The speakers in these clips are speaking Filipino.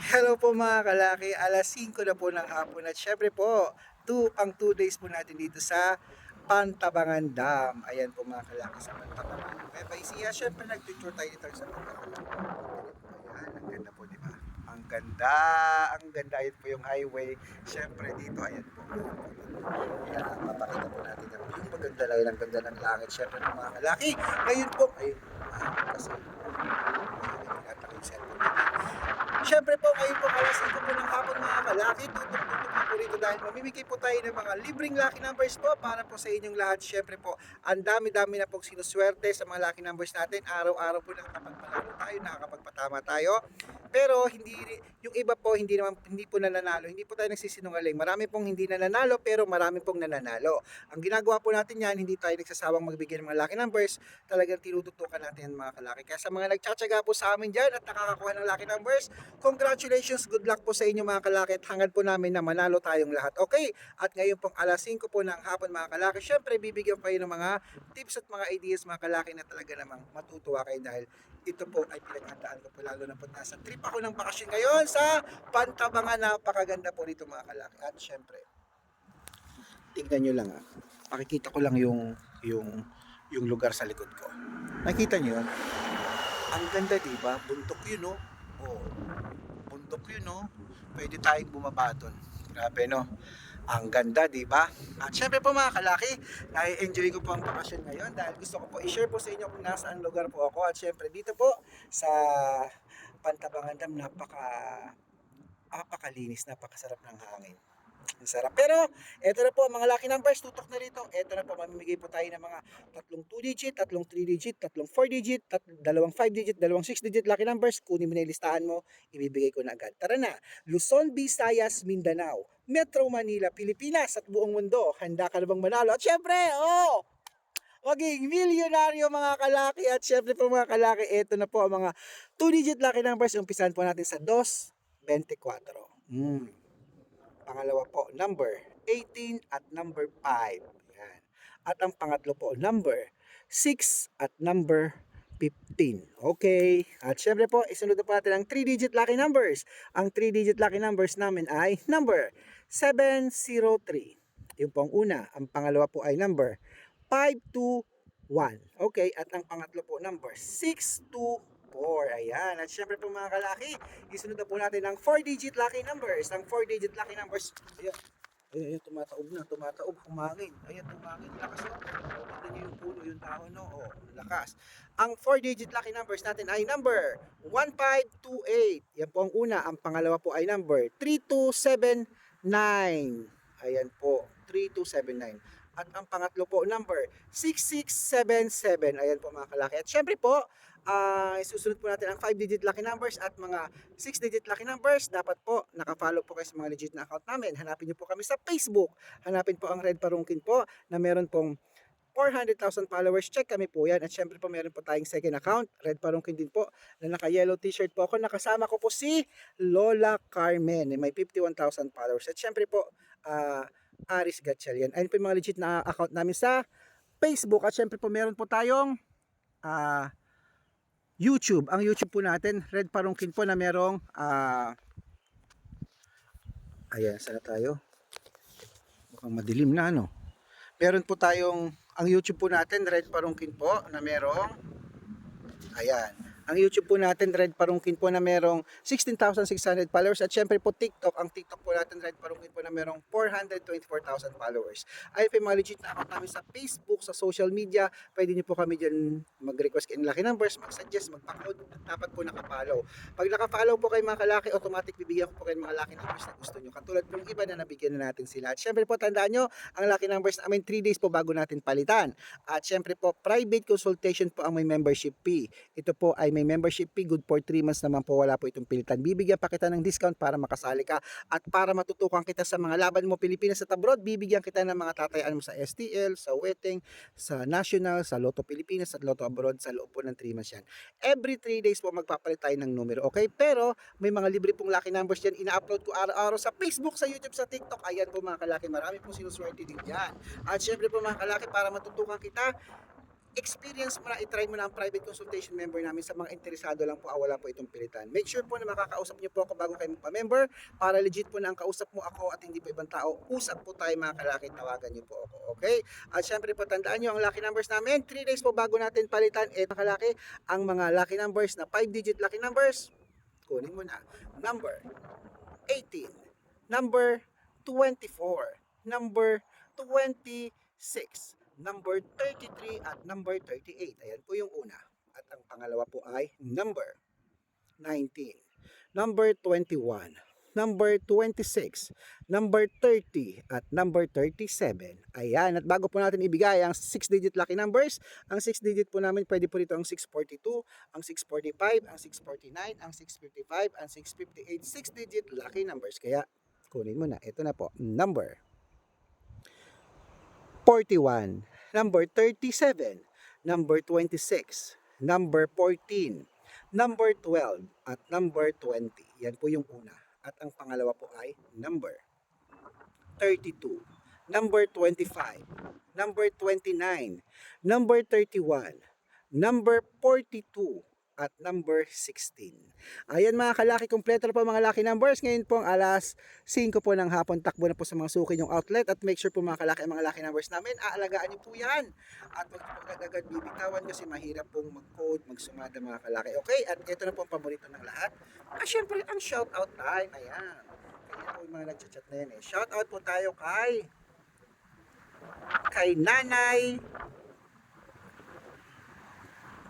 Hello po mga kalaki, alas 5 na po ng hapon at syempre po, two, pang 2 days po natin dito sa Pantabangan Dam. Ayan po mga kalaki sa Pantabangan. Nueva Ecija, syempre nag-picture tayo dito sa Pantabangan. Ayan, ang ganda po, di ba? Ang ganda, ang ganda. Ayan po yung highway. Syempre dito, ayan po. Ayan, papakita po natin yung view. Maganda lang, ang ganda ng langit. Syempre po mga kalaki. Ngayon po, ay, ah, kasi, tinatakot yung cellphone natin. Siyempre po, ngayon po alas 5 po ng hapon mga kalaki, tutok-tutok po rito dahil mamimigay po tayo ng mga libreng lucky numbers po para po sa inyong lahat. Siyempre po, ang dami-dami na pong sinuswerte sa mga lucky numbers natin. Araw-araw po nakakapagpanalo tayo, nakakapagpatama tayo. Pero hindi yung iba po hindi naman hindi po nananalo. Hindi po tayo nagsisinungaling. Marami pong hindi nananalo pero marami pong nananalo. Ang ginagawa po natin yan, hindi tayo nagsasawang magbigay ng mga lucky numbers. Talagang tinututukan natin yan mga kalaki. Kaya sa mga nagtsatsaga po sa amin dyan at nakakakuha ng lucky numbers, congratulations, good luck po sa inyo mga kalaki at hangad po namin na manalo tayong lahat. Okay? At ngayon pong alas 5 po ng hapon mga kalaki, syempre bibigyan ko kayo ng mga tips at mga ideas mga kalaki na talaga namang matutuwa kayo dahil ito po ay pinaghandaan ko po lalo na po nasa trip ako ng bakasyon ngayon sa Pantabangan. Napakaganda po rito mga kalaki. At syempre, tignan nyo lang ah. Pakikita ko lang yung yung yung lugar sa likod ko. Nakita nyo yun? Ang ganda, di ba? Bundok yun, no? Oh, bundok yun, no? Pwede tayong bumaba doon. Grabe, no? Ang ganda, di ba? At syempre po mga kalaki, nai-enjoy ko po ang bakasyon ngayon dahil gusto ko po i-share po sa inyo kung nasaan lugar po ako. At syempre dito po sa Pantabangan Dam, napaka napakalinis, napakasarap ng hangin. Ang sarap. Pero, eto na po, mga lucky numbers, tutok na rito. Eto na po, mamimigay po tayo ng mga tatlong 2 digit, tatlong 3 digit, tatlong 4 digit, tat dalawang 5 digit, dalawang 6 digit lucky numbers. Kunin mo na yung listahan mo, ibibigay ko na agad. Tara na. Luzon, Visayas, Mindanao, Metro Manila, Pilipinas at buong mundo. Handa ka na bang manalo? At syempre, oh! Maging milyonaryo mga kalaki at syempre po mga kalaki, ito na po ang mga 2-digit lucky numbers. Umpisahan po natin sa 2, 24. Mm. Pangalawa po, number 18 at number 5. Yan. At ang pangatlo po, number 6 at number 15. Okay. At syempre po, isunod na po natin ang 3-digit lucky numbers. Ang 3-digit lucky numbers namin ay number 703. Yung pong una. Ang pangalawa po ay number 521. Okay. At ang pangatlo po, number 624. Ayan. At syempre po mga kalaki, isunod na po natin ang 4-digit lucky numbers. Ang 4-digit lucky numbers. Ayan. Ayan, ayan, tumataob na, tumataob, humangin. Ayan, tumangin, lakas o. Tignan niyo yung puno, yung tao, no? O, lakas. Ang 4-digit lucky numbers natin ay number 1528. Yan po ang una. Ang pangalawa po ay number 3279. Ayan po, 3279. At ang pangatlo po, number 6677. Ayan po mga kalaki. At syempre po, ah isusunod po natin ang 5-digit lucky numbers at mga 6-digit lucky numbers. Dapat po, nakafollow po kayo sa mga legit na account namin. Hanapin niyo po kami sa Facebook. Hanapin po ang Red Parungkin po na meron pong 400,000 followers. Check kami po yan. At syempre po meron po tayong second account. Red Parungkin din po na naka-yellow t-shirt po ako. Nakasama ko po si Lola Carmen. May 51,000 followers. At syempre po, ah Aris Gatchalian. Ayun po yung mga legit na account namin sa Facebook. At syempre po meron po tayong ah YouTube. Ang YouTube po natin, Red Parungkin po na merong ah ayan, sana tayo? Mukhang madilim na ano. Meron po tayong ang YouTube po natin, Red Parungkin po na merong ayan. Ang YouTube po natin, Red Parungkin po na merong 16,600 followers. At syempre po TikTok, ang TikTok po natin, Red Parungkin po na merong 424,000 followers. Ay po mga legit na account namin sa Facebook, sa social media. Pwede niyo po kami dyan mag-request kayo ng lucky numbers, mag-suggest, magpa-code. Dapat po nakapollow. Pag nakafollow po kayo mga kalaki, automatic bibigyan ko po kayo ng mga lucky numbers na gusto nyo. Katulad ng iba na nabigyan na natin sila. At syempre po, tandaan nyo, ang lucky numbers namin 3 days po bago natin palitan. At syempre po, private consultation po ang may membership fee. Ito po ay may membership fee, good for 3 months naman po, wala po itong pilitan. Bibigyan pa kita ng discount para makasali ka. At para matutukan kita sa mga laban mo Pilipinas at abroad, bibigyan kita ng mga tatayaan mo sa STL, sa Wedding, sa National, sa Lotto Pilipinas at Lotto Abroad sa loob po ng 3 months yan. Every 3 days po magpapalit tayo ng numero, okay? Pero may mga libre pong lucky numbers dyan, ina-upload ko araw-araw sa Facebook, sa YouTube, sa TikTok. Ayan po mga kalaki, marami pong sinuswerte din dyan. At syempre po mga kalaki, para matutukan kita, experience mo na, itry mo na ang private consultation member namin sa mga interesado lang po, ah, wala po itong pilitan. Make sure po na makakausap niyo po ako bago kayo magpa-member para legit po na ang kausap mo ako at hindi po ibang tao. Usap po tayo mga kalaki, tawagan niyo po ako, okay? At syempre po, tandaan niyo ang lucky numbers namin. 3 days po bago natin palitan, eh mga kalaki, ang mga lucky numbers na 5-digit lucky numbers, kunin mo na. Number 18, number 24, number 26, number 33 at number 38. Ayan po yung una. At ang pangalawa po ay number 19, number 21, number 26, number 30 at number 37. Ayan, at bago po natin ibigay ang 6-digit lucky numbers, ang 6-digit po namin pwede po dito ang 642, ang 645, ang 649, ang 655, ang 658, 6-digit lucky numbers. Kaya kunin mo na. Ito na po, number 41, number 37, number 26, number 14, number 12, at number 20. Yan po yung una. At ang pangalawa po ay number 32, number 25, number 29, number 31, number 42, at number 16. Ayan mga kalaki, kompleto na po mga lucky numbers. Ngayon po ang alas 5 po ng hapon, takbo na po sa mga suki yung outlet at make sure po mga kalaki ang mga lucky numbers namin. Aalagaan niyo po yan. At huwag po agad-agad bibitawan kasi mahirap pong mag-code, magsumada mga kalaki. Okay, at ito na po ang paborito ng lahat. Ah, syempre, ang shoutout time. Ayan. Kaya po yung mga nagchat-chat na yan eh. Shoutout po tayo kay kay Nanay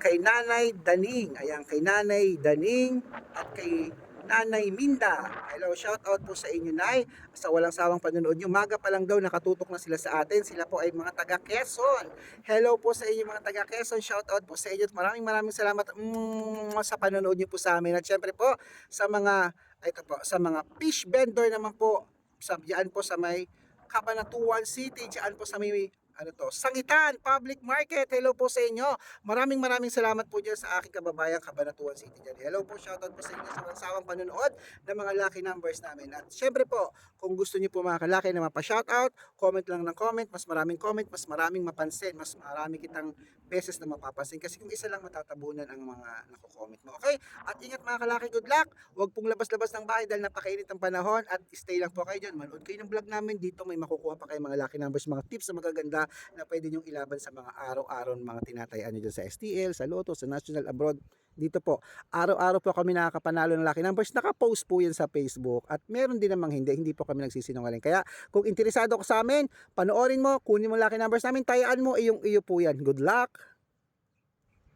kay Nanay Daning. Ayan, kay Nanay Daning at kay Nanay Minda. Hello, shout out po sa inyo, Nay. Sa walang sawang panonood nyo. Maga pa lang daw nakatutok na sila sa atin. Sila po ay mga taga Quezon. Hello po sa inyo mga taga Quezon. Shout out po sa inyo. Maraming maraming salamat mm, sa panonood nyo po sa amin. At syempre po sa mga ito po, sa mga fish vendor naman po sa diyan po sa may Cabanatuan City, diyan po sa may ano to, Sangitan Public Market. Hello po sa inyo. Maraming maraming salamat po dyan sa aking kababayang Cabanatuan City dyan. Hello po, shoutout po sa inyo sa mga sawang panonood ng mga lucky numbers namin. At syempre po, kung gusto niyo po mga kalaki na mapa-shoutout, comment lang ng comment, mas maraming comment, mas maraming mapansin, mas marami kitang beses na mapapansin. Kasi kung isa lang matatabunan ang mga nako-comment mo. Okay? At ingat mga kalaki, good luck. Huwag pong labas-labas ng bahay dahil napakainit ang panahon at stay lang po kayo dyan. Manood kayo ng vlog namin. Dito may makukuha pa kayo mga lucky numbers, mga tips na magaganda na pwede nyong ilaban sa mga araw-araw mga tinatayaan nyo dyan sa STL, sa Lotto, sa National Abroad. Dito po, araw-araw po kami nakakapanalo ng lucky numbers. Nakapost po yan sa Facebook at meron din namang hindi. Hindi po kami nagsisinungaling. Kaya kung interesado ka sa amin, panoorin mo, kunin mo lucky numbers namin, tayaan mo, iyong iyo po yan. Good luck!